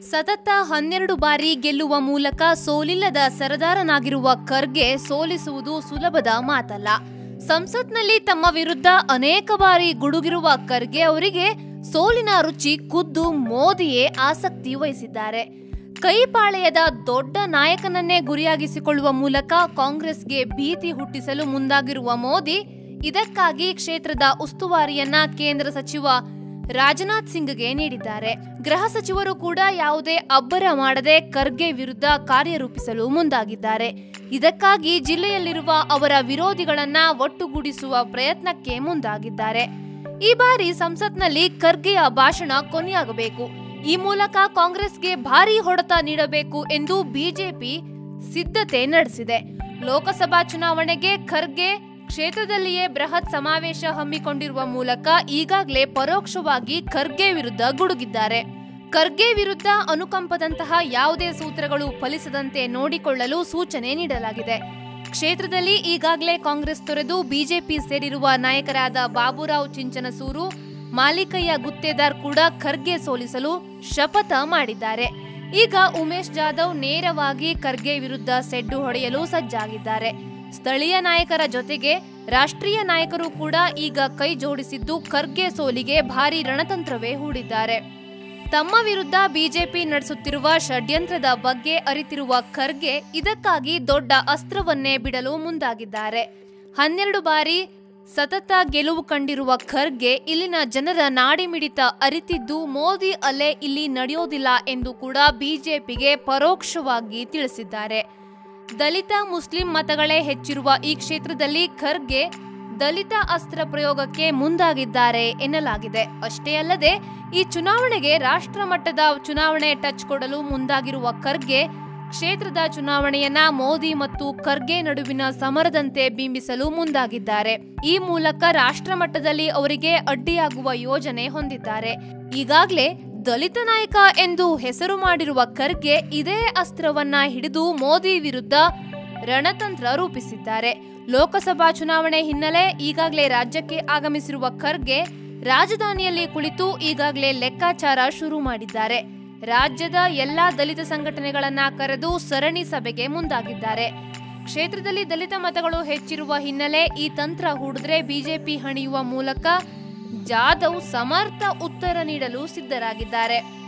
ಸತತ ಹನ್ನೆರಡು ಬಾರಿ ಗೆಲ್ಲುವ ಮೂಲಕ ಸೋಲಿಲ್ಲದ ಸರದಾರನಾಗಿರುವ ಖರ್ಗೆ ಸೋಲಿಸುವುದು ಸುಲಭದ ಮಾತಲ್ಲ. ಸಂಸತ್ನಲ್ಲಿ ತಮ್ಮ ವಿರುದ್ಧ ಅನೇಕ ಬಾರಿ ಗುಡುಗಿರುವ ಖರ್ಗೆ ಅವರಿಗೆ ಸೋಲಿನ ರುಚಿ ಖುದ್ದು ಮೋದಿಯೇ ಆಸಕ್ತಿ ವಹಿಸಿದ್ದಾರೆ. ಕೈಪಾಳೆಯದ ದೊಡ್ಡ ನಾಯಕನನ್ನೇ ಗುರಿಯಾಗಿಸಿಕೊಳ್ಳುವ ಮೂಲಕ ಕಾಂಗ್ರೆಸ್ಗೆ ಭೀತಿ ಹುಟ್ಟಿಸಲು ಮುಂದಾಗಿರುವ ಮೋದಿ ಇದಕ್ಕಾಗಿ ಕ್ಷೇತ್ರದ ಉಸ್ತುವಾರಿಯನ್ನ ಕೇಂದ್ರ ಸಚಿವ ರಾಜನಾಥ್ ಸಿಂಗ್ಗೆ ನೀಡಿದ್ದಾರೆ. ಗೃಹ ಸಚಿವರು ಕೂಡ ಯಾವುದೇ ಅಬ್ಬರ ಮಾಡದೆ ಖರ್ಗೆ ವಿರುದ್ಧ ಕಾರ್ಯರೂಪಿಸಲು ಮುಂದಾಗಿದ್ದಾರೆ. ಇದಕ್ಕಾಗಿ ಜಿಲ್ಲೆಯಲ್ಲಿರುವ ಅವರ ವಿರೋಧಿಗಳನ್ನ ಒಟ್ಟುಗೂಡಿಸುವ ಪ್ರಯತ್ನಕ್ಕೆ ಮುಂದಾಗಿದ್ದಾರೆ. ಈ ಬಾರಿ ಸಂಸತ್ನಲ್ಲಿ ಖರ್ಗೆಯ ಭಾಷಣ ಕೊನೆಯಾಗಬೇಕು. ಈ ಮೂಲಕ ಕಾಂಗ್ರೆಸ್ಗೆ ಭಾರೀ ಹೊಡೆತ ನೀಡಬೇಕು ಎಂದು ಬಿಜೆಪಿ ಸಿದ್ಧತೆ ನಡೆಸಿದೆ. ಲೋಕಸಭಾ ಚುನಾವಣೆಗೆ ಖರ್ಗೆ ಕ್ಷೇತ್ರದಲ್ಲಿಯೇ ಬೃಹತ್ ಸಮಾವೇಶ ಹಮ್ಮಿಕೊಂಡಿರುವ ಮೂಲಕ ಈಗಾಗಲೇ ಪರೋಕ್ಷವಾಗಿ ಖರ್ಗೆ ವಿರುದ್ಧ ಗುಡುಗಿದ್ದಾರೆ. ಖರ್ಗೆ ವಿರುದ್ಧ ಅನುಕಂಪದಂತಹ ಯಾವುದೇ ಸೂತ್ರಗಳು ಫಲಿಸದಂತೆ ನೋಡಿಕೊಳ್ಳಲು ಸೂಚನೆ ನೀಡಲಾಗಿದೆ. ಕ್ಷೇತ್ರದಲ್ಲಿ ಈಗಾಗಲೇ ಕಾಂಗ್ರೆಸ್ ತೊರೆದು ಬಿಜೆಪಿ ಸೇರಿರುವ ನಾಯಕರಾದ ಬಾಬುರಾವ್ ಚಿಂಚನಸೂರು, ಮಾಲೀಕಯ್ಯ ಗುತ್ತೇದಾರ್ ಕೂಡ ಖರ್ಗೆ ಸೋಲಿಸಲು ಶಪಥ ಮಾಡಿದ್ದಾರೆ. ಈಗ ಉಮೇಶ್ ಜಾಧವ್ ನೇರವಾಗಿ ಖರ್ಗೆ ವಿರುದ್ಧ ಸೆಡ್ಡು ಹೊಡೆಯಲು ಸಜ್ಜಾಗಿದ್ದಾರೆ. ಸ್ಥಳೀಯ ನಾಯಕರ ಜೊತೆಗೆ ರಾಷ್ಟ್ರೀಯ ನಾಯಕರು ಕೂಡ ಈಗ ಕೈ ಜೋಡಿಸಿದ್ದು ಖರ್ಗೆ ಸೋಲಿಗೆ ಭಾರಿ ರಣತಂತ್ರವೇ ಹೂಡಿದ್ದಾರೆ. ತಮ್ಮ ವಿರುದ್ಧ ಬಿಜೆಪಿ ನಡೆಸುತ್ತಿರುವ ಷಡ್ಯಂತ್ರದ ಬಗ್ಗೆ ಅರಿತಿರುವ ಖರ್ಗೆ ಇದಕ್ಕಾಗಿ ದೊಡ್ಡ ಅಸ್ತ್ರವನ್ನೇ ಬಿಡಲು ಮುಂದಾಗಿದ್ದಾರೆ. ಹನ್ನೆರಡು ಬಾರಿ ಸತತ ಗೆಲುವು ಕಂಡಿರುವ ಖರ್ಗೆ ಇಲ್ಲಿನ ಜನರ ನಾಡಿಮಿಡಿತ ಅರಿತಿದ್ದು ಮೋದಿ ಅಲೆ ಇಲ್ಲಿ ನಡೆಯೋದಿಲ್ಲ ಎಂದು ಕೂಡ ಬಿಜೆಪಿಗೆ ಪರೋಕ್ಷವಾಗಿ ತಿಳಿಸಿದ್ದಾರೆ. ದಲಿತ ಮುಸ್ಲಿಂ ಮತಗಳೇ ಹೆಚ್ಚಿರುವ ಈ ಕ್ಷೇತ್ರದಲ್ಲಿ ಖರ್ಗೆ ದಲಿತ ಅಸ್ತ್ರ ಪ್ರಯೋಗಕ್ಕೆ ಮುಂದಾಗಿದ್ದಾರೆ ಎನ್ನಲಾಗಿದೆ. ಅಷ್ಟೇ ಅಲ್ಲದೆ, ಈ ಚುನಾವಣೆಗೆ ರಾಷ್ಟ್ರ ಮಟ್ಟದ ಚುನಾವಣೆ ಟಚ್ ಕೊಡಲು ಮುಂದಾಗಿರುವ ಖರ್ಗೆ ಕ್ಷೇತ್ರದ ಚುನಾವಣೆಯನ್ನ ಮೋದಿ ಮತ್ತು ಖರ್ಗೆ ನಡುವಿನ ಸಮರದಂತೆ ಬಿಂಬಿಸಲು ಮುಂದಾಗಿದ್ದಾರೆ. ಈ ಮೂಲಕ ರಾಷ್ಟ್ರ ಮಟ್ಟದಲ್ಲಿ ಅವರಿಗೆ ಅಡ್ಡಿಯಾಗುವ ಯೋಜನೆ ಹೊಂದಿದ್ದಾರೆ. ಈಗಾಗಲೇ ದಲಿತ ನಾಯಕ ಎಂದು ಹೆಸರು ಮಾಡಿರುವ ಖರ್ಗೆ ಇದೇ ಅಸ್ತ್ರವನ್ನ ಹಿಡಿದು ಮೋದಿ ವಿರುದ್ಧ ರಣತಂತ್ರ ರೂಪಿಸಿದ್ದಾರೆ. ಲೋಕಸಭಾ ಚುನಾವಣೆ ಹಿನ್ನೆಲೆ ಈಗಾಗಲೇ ರಾಜ್ಯಕ್ಕೆ ಆಗಮಿಸಿರುವ ಖರ್ಗೆ ರಾಜಧಾನಿಯಲ್ಲಿ ಕುಳಿತು ಈಗಾಗಲೇ ಲೆಕ್ಕಾಚಾರ ಶುರು ಮಾಡಿದ್ದಾರೆ. ರಾಜ್ಯದ ಎಲ್ಲಾ ದಲಿತ ಸಂಘಟನೆಗಳನ್ನ ಕರೆದು ಸರಣಿ ಸಭೆಗೆ ಮುಂದಾಗಿದ್ದಾರೆ. ಕ್ಷೇತ್ರದಲ್ಲಿ ದಲಿತ ಮತಗಳು ಹೆಚ್ಚಿರುವ ಹಿನ್ನೆಲೆ ಈ ತಂತ್ರ ಹೂಡಿದ್ರೆ ಬಿಜೆಪಿ ಹಣಿಯುವ ಮೂಲಕ ಜಾಧವ್ ಸಮರ್ಥ ಉತ್ತರ ನೀಡಲು ಸಿದ್ಧರಾಗಿದ್ದಾರೆ.